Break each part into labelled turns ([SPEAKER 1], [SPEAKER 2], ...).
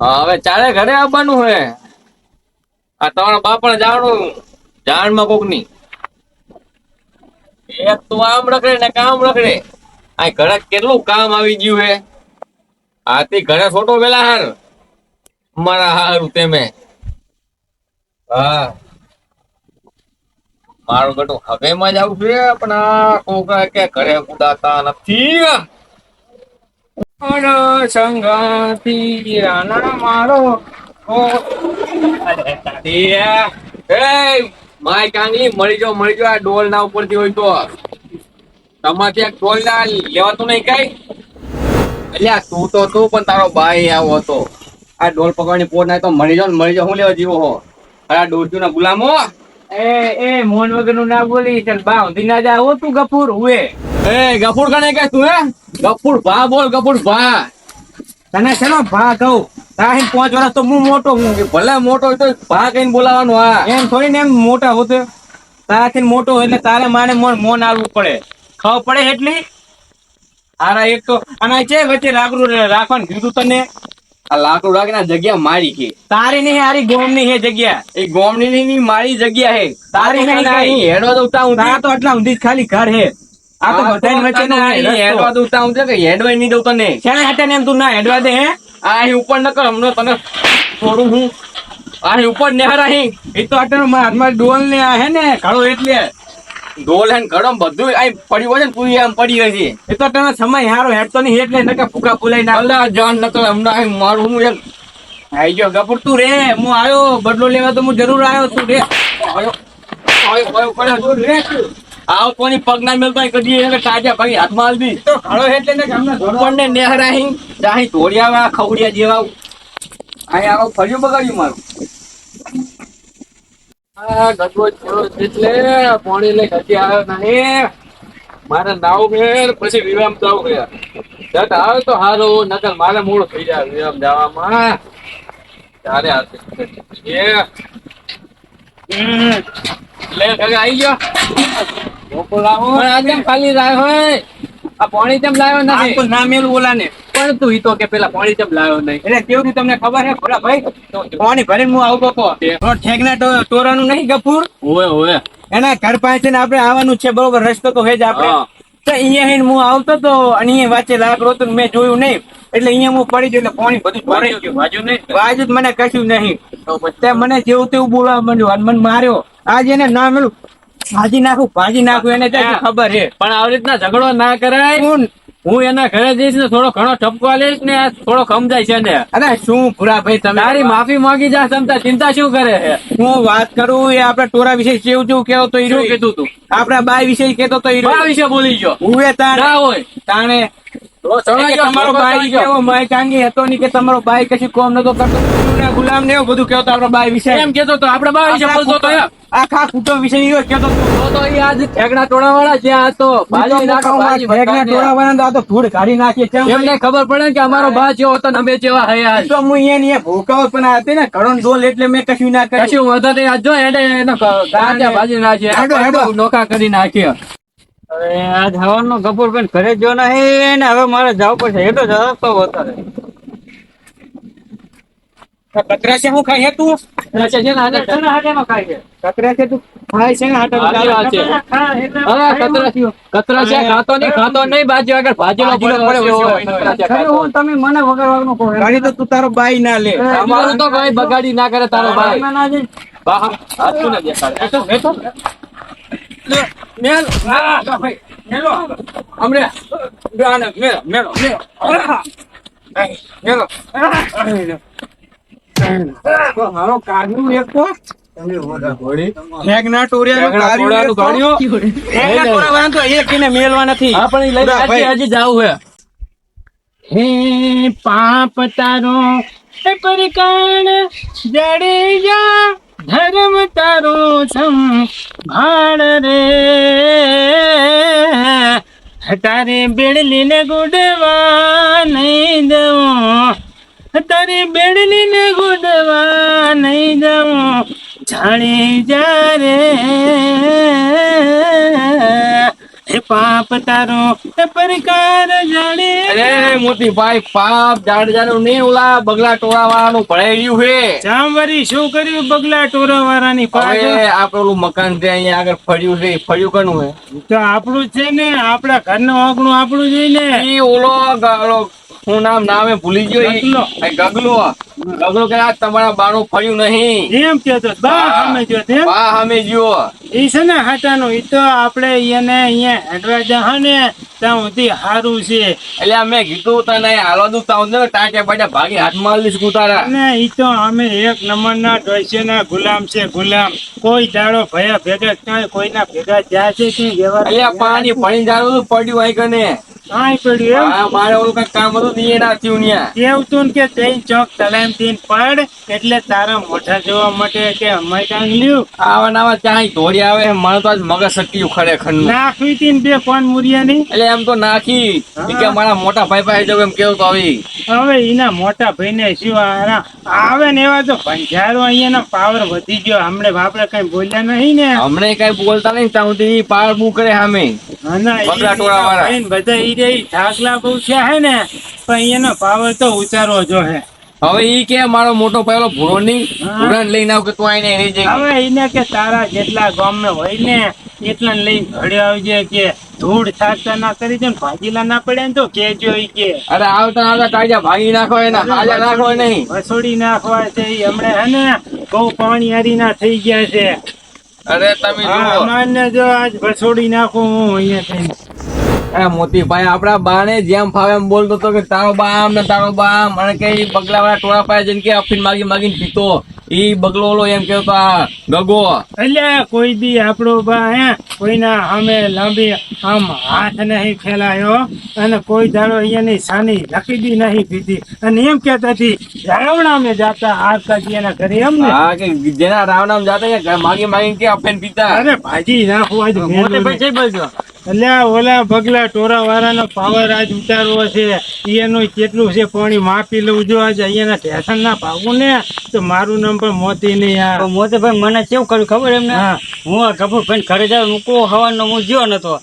[SPEAKER 1] હવે ચારે ઘરે આવવાનું હે. આ તમારા બાપણ જાણું જાણમાં કોકની. એક તો આમ રખડે ને કામ રખડે. આ ઘરે કેટલું કામ આવી ગયું હે? આથી ઘરે ફોટો પેલા હાર મારા હારું તેમે. હા. મારું બેટું હવે માં જ આવું છે પણ આ કોક કે ઘરે કુદાતા નથી. સંગાતી રાના મારો. માય કાંગલી મળી જાઓ મળી જાઓ, આ ડોલ ના ઉપરથી હોય તો. તમારે એક ડોલ ના લેવાતું નહીં કઈ? અલ્યા તું તો તું પણ તારો ભાઈ આવો હતો આ ડોલ પકડવાની પોર નાય તો મળી જાવ મળી જાવ હું લેવા જીવો હો? અરે ડોલચુ ના ગુલામો!
[SPEAKER 2] એ એ મોન વગરનું ના બોલી ચાલ બાંધી ના જા હો તું ગફુર હુએ.
[SPEAKER 1] એ ગફુર કણે કે તું હે? ગફુર ભા બોલ ગફુર ભા.
[SPEAKER 2] તને શેનો ભા કહું? તાહી પાંચ વર્ષ તો હું મોટો હું.
[SPEAKER 1] ભલે મોટો હોય તો ભા કહીને બોલાવાનું હા
[SPEAKER 2] એમ થોડી ને એમ મોટા હોતે. તારાથી મોટો એટલે તારે માને મોન મોન આવવું પડે. ખબર પડે એટલી? આરા એક તો અને છે વચ્ચે રાખડું રાખવાનું કીધું તને?
[SPEAKER 1] આ લાકડું રાખીને જગ્યા મારી કે
[SPEAKER 2] તારી નહીં હારી ગોમની હે જગ્યા.
[SPEAKER 1] એ ગોમની ની ની મારી જગ્યા હે
[SPEAKER 2] તારી નહીં કાંઈ.
[SPEAKER 1] અહીં હેડવા દઉં હું
[SPEAKER 2] તારા તો આટલા ઊંધી ખાલી ઘર હે આ તો બધાની વચ્ચે ના
[SPEAKER 1] હેડવા દઉં હું કે હેડવા નહીં દઉં તને.
[SPEAKER 2] શેના હાટે ને એમ તું ના હેડવા દે હે?
[SPEAKER 1] આ અહીં ઉપર ન કર હમણાં તને થોડું હું. આ અહીં ઉપર નેહરા અહીં.
[SPEAKER 2] એ તો આટલો હાથમાં ડોલ ને આ હે ને કાળો એટલે.
[SPEAKER 1] ઢોલ હે ગરમ બધું આઈ પડ્યું હોય ને પૂરી આમ પડી હોય છે
[SPEAKER 2] એ તો તને સમય હારો હેડતો નહીં એટલે નકે ફૂકા ફૂલાઈ ના
[SPEAKER 1] અલ્લા જાન ન કર હમણાં મારું હું એક
[SPEAKER 2] આઈ ગયો ગપુર તું રે હું આવ્યો બદલો લેવા તો હું જરૂર આવ્યો છું રે
[SPEAKER 1] આયો, આયો, આયો.
[SPEAKER 2] તું તું.
[SPEAKER 1] આવ કોની પગ ના મેલતો કદી એને તાજા ભાઈ હાથમાં આલવી
[SPEAKER 2] તો ખાડો એટલે ને ગામના ધોળા.
[SPEAKER 1] ઉપરને નેહરાહી જાહી ધોળિયા ખવડિયા જેવા અહીં આવો ફર્યું બગાડ્યું મારું આ નહીં. મારે નાવ પછી વિવામ જાવ ગયા. જટ આવે તો હારું, નકર મારે મૂળ થઈ જાય વિવામ જવામાં. ત્યારે હમ. લે ઘરે આવી ગયો. મોકલાવો આજે ખાલી લાવ્યો હોય? આ પાણી કેમ લાવ્યો નથી.
[SPEAKER 2] તો ના મેલું ઓલાને.
[SPEAKER 1] પણ તું ઈ તો કે પેલા પાણી કેમ લાવ્યો નહીં.
[SPEAKER 2] એટલે કેવું તમને ખબર હે? ભોળા ભાઈ પાણી ભરીને હું આવતો હતો ઠેકના ટોરાનું નહીં ગફુર
[SPEAKER 1] ઓવે ઓવે.
[SPEAKER 2] એના ઘર પાસે ને આપણે આવવાનું છે બરોબર? રસ્તો તો હે જ આપણે. તો અહીંયા હેને હું આવતો તો અને અહીંયા વાંચે લાકડો તો મેં જોયું નહીં. એટલે અહીંયા હું પડી ગયો એટલે પાણી બધું ભરાઈ ગયું.
[SPEAKER 1] નહીં?
[SPEAKER 2] બાજુ મને કશું નહીં. તે મને જેવું તેવું બોલાવા માંડ્યું. હનુમાન માર્યો. આજે એને ના મેલું. ભાજી નાખું ભાજી નાખું એને ત્યાં ખબર છે?
[SPEAKER 1] પણ આવી રીતના ઝઘડો ના કરાય.
[SPEAKER 2] હું
[SPEAKER 1] હું એના ઘરે જઈશ ને થોડો ઘણો ઠપકો લઈશ ને થોડો સમજાય છે ને
[SPEAKER 2] અરે શું ભૂરા ભાઈ તમે?
[SPEAKER 1] તારી માફી માંગી જા સમતા ચિંતા શું કરે છે?
[SPEAKER 2] હું વાત કરું એ આપડા ટોરા વિશે જેવું જેવું કેવો તો હીરો
[SPEAKER 1] કીધું તું?
[SPEAKER 2] આપડા બાય વિશે કેતો તો હીરો.
[SPEAKER 1] વિશે બોલી ગયો.
[SPEAKER 2] ઉવે તાણે
[SPEAKER 1] ના હોય.
[SPEAKER 2] તાણે એ તમારો
[SPEAKER 1] ભોગો
[SPEAKER 2] બાઈ
[SPEAKER 1] ચણાઈ ગયો.
[SPEAKER 2] કેવો માય કાંગી હતો નહીં કે તમારો બાઈ કશું કોમ નતો કરતો? ગુલામ ગુલામ ને એવું બધું કેતો આપડા બાઈ વિશે.
[SPEAKER 1] એમ કેતો તો આપડે બા વિશે બોલતો તો
[SPEAKER 2] આખા કુટુંબ વિશે ઈ કેતો તો.
[SPEAKER 1] તો તો આજ ઠેકડા ટોળા વાળા છે આ તો બાજી નાખો, બાજી
[SPEAKER 2] ભેગના
[SPEAKER 1] બતાવી
[SPEAKER 2] ટોળા વાળા આ તો ધૂળ કાઢી નાખીએ.
[SPEAKER 1] એમને ખબર પડે કે અમારો ભાઈ જેવો હતો અમે જેવા હયા
[SPEAKER 2] તો હું અહીંયા ને ભૂકાવ પણ હતી ને ઘણો ડોલ એટલે મેં કશું ના કર્યું.
[SPEAKER 1] કશું વધુ નહીં. આજ જો એને એનો ગાંઠિયા ભાજી નાખીએ. નોખા. કરી નાખીએ
[SPEAKER 2] અરે આજ હવાનો કપૂર બેન ઘરે જો નહીં ને હવે મારે જવું પડશે. એટલો જ જતો વધારે કચરા છે હું ખાઈ હે તું?
[SPEAKER 1] છે ને આને
[SPEAKER 2] કચરા હાટે નો ખાય છે? કચરા છે તું? ખાય છે ને હાટે નો
[SPEAKER 1] સારી વાત છે. હા, કતરા કતરા છે? ખાતો નહીં ખાતો નહીં બાજી આગળ.
[SPEAKER 2] હું તમે મને વગાડવાનું કહો ગાડી તો તું તારો બાઈ ના લે.
[SPEAKER 1] અમારું તો ભાઈ બગાડી ના કરે તારો ભાઈ
[SPEAKER 2] ના
[SPEAKER 1] ને દેખાડે.
[SPEAKER 2] એ તો મેલ. ના ભાઈ. મેલો.
[SPEAKER 1] હમણે
[SPEAKER 2] આને મેલો મેલો મેલો. મેલો. એક તો.
[SPEAKER 1] હે
[SPEAKER 2] હે. પાપ તારો એ પરિકાણ જડેજા ધર્મ તારો સંભાળ રે. તારે બેડલી ને ગુડવા નહીં દઉં.
[SPEAKER 3] મારી બેડલી ને ગુડવા નહીં દઉં. જાણી જા રે પાપ તારો પરકાર જાણે.
[SPEAKER 1] અરે મોતી ભાઈ પાપ જાડજાનું નહીં ઓલા બગલા ટોળા વાળાનું ભળાઈ રહ્યું છે.
[SPEAKER 3] જામવારી શું કર્યું બગલા ટોળા વાળાની પાસે
[SPEAKER 1] આ પેલું મકાન છે અહીંયા આગળ ફળ્યું છે ફળ્યું કનું હે
[SPEAKER 3] તો આપણું છે ને આપણા ઘરનું આંગણું આપણું જોઈને
[SPEAKER 1] ઈ ઓલો હું નામ નામે ભૂલી ગયો
[SPEAKER 3] ગગલો.
[SPEAKER 1] ગગલો કે આ તમારા બાનું ફર્યું નહીં.
[SPEAKER 3] એમ કે બા સામે જો તેમ
[SPEAKER 1] બા સામે જો
[SPEAKER 3] ઈ છે ને હાટાનો ઈ તો આપણે એને અહીંયા હેડવા જા ને ત્યાં સુધી સારું છે.
[SPEAKER 1] એટલે અમે કીધું તને હાલો દઉં તા ને ટાંકે બાટા ભાગી હાથમાં લઈશ કુતારા.
[SPEAKER 3] ને ઈ તો અમે એક નંબરના ડોસીના ગુલામ છે ગુલામ. કોઈ દાડો ભયા ભેગા ક્યાંય કોઈના ભેગા જ્યાં છે કે એવા
[SPEAKER 1] એટલે પાણી ભણી જવાનું પડ્યું હોય કને.
[SPEAKER 3] કાંઈ પડ્યું એમ?
[SPEAKER 1] આ મારે ઓલું કંઈક કામ હતું? તો એ થયું ન્યા.
[SPEAKER 3] કેવું તું કે ચોક તલામ પડ એટલે તારા મોઢા જોવા માટે કે અમે કાંઈ લ્યું.
[SPEAKER 1] આવા નવા ચાય ધોરી આવે? મને તો આજ મગજ સક્યું ખરેખરનું.
[SPEAKER 3] નાખવી તી બે કોણ મુરિયાની
[SPEAKER 1] એટલે એમ તો નાખી. કે મારા મોટા ભાઈ પાસે જવું એમ કેવું તો આવી?
[SPEAKER 3] હવે એના મોટા ભાઈને શું આ- આવે ને એવા તો ભંજારો અહીંયાનો પાવર વધી ગયો. હમણે બાપડે કઈ બોલ્યા નહીં ને?
[SPEAKER 1] હમણે કઈ બોલતા નહીં ત્યાં સુધી પાર બુ કરે સામે.
[SPEAKER 3] ના, ના, બધા રે ઢાકલા બહુ થયા હે ને પણ એનો પાવર તો ઉતારવો જો હે
[SPEAKER 1] હવે ઈ કે મારો મોટો પહેલો ભૂરો નહીં
[SPEAKER 3] હા.
[SPEAKER 1] લઈને આવ કે તું આઈને રહી જાય
[SPEAKER 3] હવે એને કે તારા જેટલા ગામ હોય ને એટલા લઈને ઘડે આવજે કે ધૂળ થાકતા ના કરી દે ને ભાજીલા ના પડે ને તો કેજો ઈ કે.
[SPEAKER 1] અરે આવતા આવતા કાજા ભાગી નાખો એના હાજા નાખો નહીં
[SPEAKER 3] વસોડી નાખવા છે ઈ હમણે હે ને બહુ પાણી હારી ના થઈ ગયા છે.
[SPEAKER 1] અરે તમે જુઓ.
[SPEAKER 3] અમારને જો આજ વસોડી નાખો હું અહીંયા થઈને.
[SPEAKER 1] અરે મોતીભાઈ આપડા બાને જેમ ફાવે એમ બોલતો હતો કે તારો બા આમ ને તારો બા આમ અને કે બગલા વાળા ટોળા પાસે જઈને કે અફીન માગી માગીને પીતો ઈ બગલો ઓલો એમ કેતો આ ગગો.
[SPEAKER 3] એટલે કોઈ દી આપણો બા હે કોઈના અમે લાંબી આમ હાથ નહીં ફેલાયો અને કોઈ દાડો અહીંયાની સાની લકીદી નહીં પીધી અને એમ કેતા હતી રાવણા મેં જાતા હાથ કાઢી એના ઘરે એમ ને.
[SPEAKER 1] હા કે જેના રાવણા જાતા કે માગી માગીને કે અફીન પીતા.
[SPEAKER 3] અરે ભાજી ના
[SPEAKER 1] હોય
[SPEAKER 3] નહીં.
[SPEAKER 1] જઈ બોલજો
[SPEAKER 3] એટલે ઓલા બગલા ટોરા વાળાનો પાવર આજ ઉતારવો છે. એનું કેટલું છે પાણી માપી લઉં જો આજે અહીંયાના સ્ટેશન ના ભાગું ને તો મારું નામ પણ મોતી નહીં આ
[SPEAKER 4] ભાઈ મને કેવું કર્યું ખબર એમને?
[SPEAKER 3] હા.
[SPEAKER 4] હું આ ભાઈ ઘરે જાવ મૂકો હવાનો હું જ્યો નતો.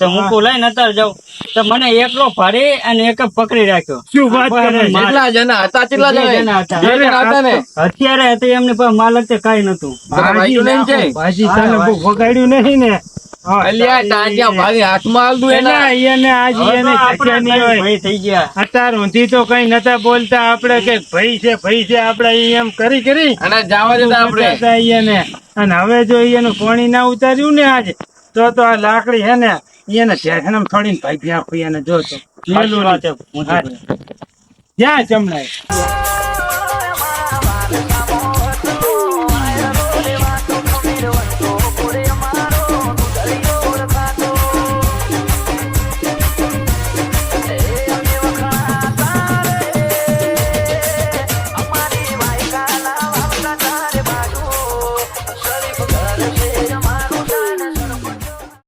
[SPEAKER 4] તો મૂકો લઈને અત્યારે જાઉં. તો મને એકલો ફરી અને એક પકડી રાખ્યો.
[SPEAKER 3] શું વાત કરે?
[SPEAKER 1] કેટલા જણા હતા કેટલા
[SPEAKER 4] જણા હતા. અત્યારે હતી એમની પાસે માલક તે કઈ નતું
[SPEAKER 3] ભાજી તને વગાડ્યું નહીં ને.
[SPEAKER 1] અલ્યા ટાંટિયા ભાગી હાથમાં આલતું
[SPEAKER 3] એટલે
[SPEAKER 1] એના
[SPEAKER 3] આજ હોય.
[SPEAKER 4] ભાઈ થઈ ગયા.
[SPEAKER 3] અત્યાર ઊંધી તો કઈ નતા બોલતા આપણે કે ભાઈ છે ભાઈ છે આપણે એમ કરી કરી.
[SPEAKER 1] અને જવા દેતા આપણે.
[SPEAKER 3] અને હવે જો પાણી ના ઉતાર્યું ને આજે તો તો આ લાકડી હે ને ઈ એને ઢેસણમ થોડીને ભાગી આખું એને જો તો. જ્યાં ચમડાય